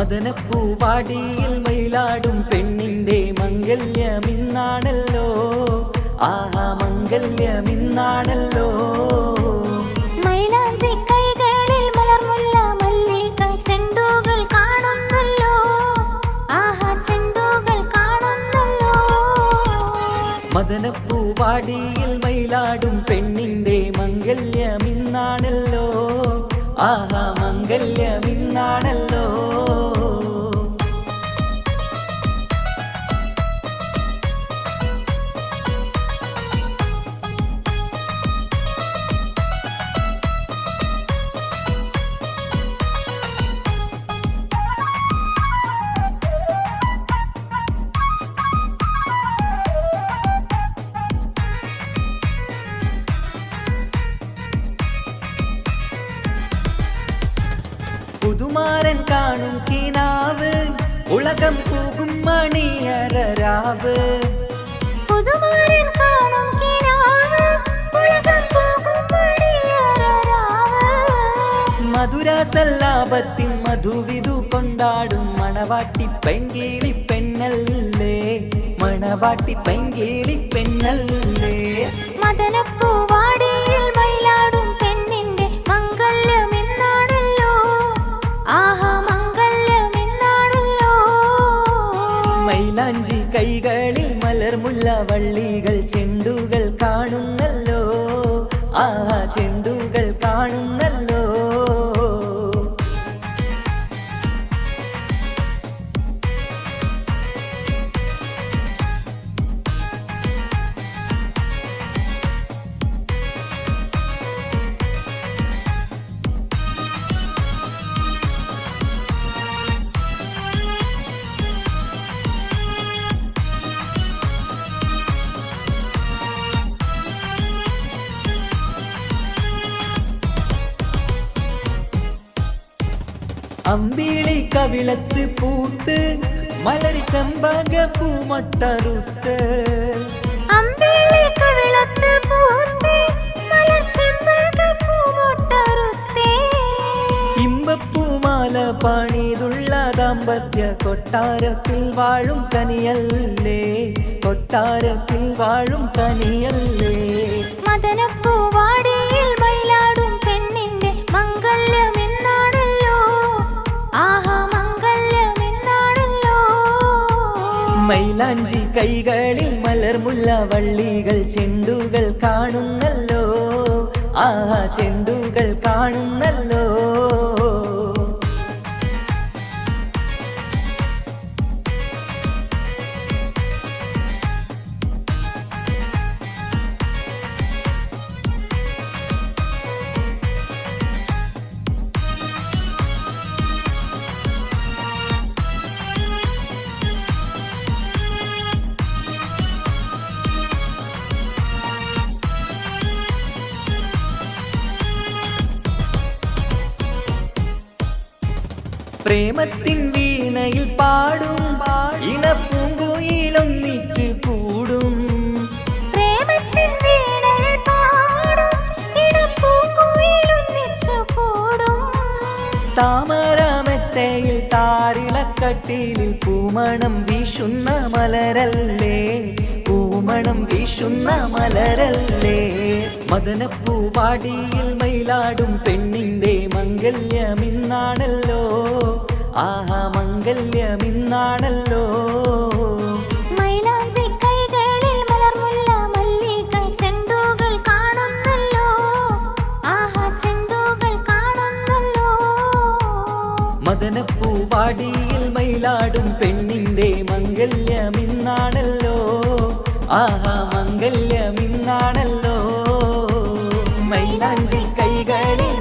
മദനപ്പൂവാടിയിൽ മയിലാടും പെണ്ണിന്റെ മംഗല്യമിന്നാണല്ലോ. ആഹാ മംഗല്യമിന്നാണല്ലോ. മൈലാഞ്ചി കൈകളിൽ മലർമുല്ല മല്ലിക ചെണ്ടുകൾ കാണുന്നല്ലോ. ആഹാ ചെണ്ടുകൾ കാണുന്നല്ലോ. മദനപ്പൂവാടിയിൽ മയിലാടും പെണ്ണിന്റെ മംഗല്യമിന്നാണല്ലോ. ആഹാ മംഗല്യമിന്നാണല്ലോ புதுமாறன் காணும் கீனாவு. உலகம் கூகும் மணியலராவு புதுமாறன் காணும் கீனாவு. உலகம் கூகும் மணியலராவு மதுரா சல்லாபத்தின் மதுவிது கொண்டாடும் மணவாட்டி பெங்கேலி பெண்ணல்லே. மணவாட்டி பெங்கேலி பெண்ணல்லே. മൈലാഞ്ചി കൈകളിൽ മലർമുല്ല വള്ളികൾ ചെണ്ടുകൾ കാണുന്നല്ലോ. ആ ചെണ്ടുകൾ അമ്പിളി കവിളത്ത് പൂത്ത് മലരി ചമ്പക പൂമട്ടറുത്ത്. അമ്പിളി കവിളത്ത് പൂത്തേ മലർ ചെമ്പകപ്പൂമൊട്ടറുത്തേ ഇമ്പപ്പൂമാല പണിതുള്ള ദാമ്പത്യ കൊട്ടാരത്തിൽ വാഴും കനിയല്ലേ? കൊട്ടാരത്തിൽ വാഴും കനിയല്ലേ? മദനപ്പൂവാടിയിൽ മൈലാഞ്ചി കൈകളിൽ മലർമുല്ല വള്ളികൾ ചെണ്ടുകൾ കാണുന്നല്ലോ. ആ ചെണ്ടുകൾ പ്രേമത്തിൻ വീണയിൽ പാടും. ഇണപ്പൂങ്കുയിലൊന്നിച്ച് കൂടും. പ്രേമത്തിൻ വീണയിൽ പാടും. ഇടപ്പൂങ്കുയിലൊന്നിച്ചു കൂടും. താമരമെത്തയിൽ താരിളക്കട്ടിലിൽ പൂമണം വീശുന്ന മലരല്ലേ? പൂമണം വീശുന്ന മലരല്ലേ? മദനപ്പൂവാടിയിൽ മയിലാടും പെണ്ണിന്റെ മംഗല്യമിന്നാണല്ലോ. ആഹാ മംഗല്യമിന്നാണല്ലോ. മദനപ്പൂവാടിയിൽ മയിലാടും പെണ്ണിന്റെ മംഗല്യമിന്നാണല്ലോ. ആഹാ മംഗല്യമിന്നാണല്ലോ. മൈലാഞ്ചി കൈകളിൽ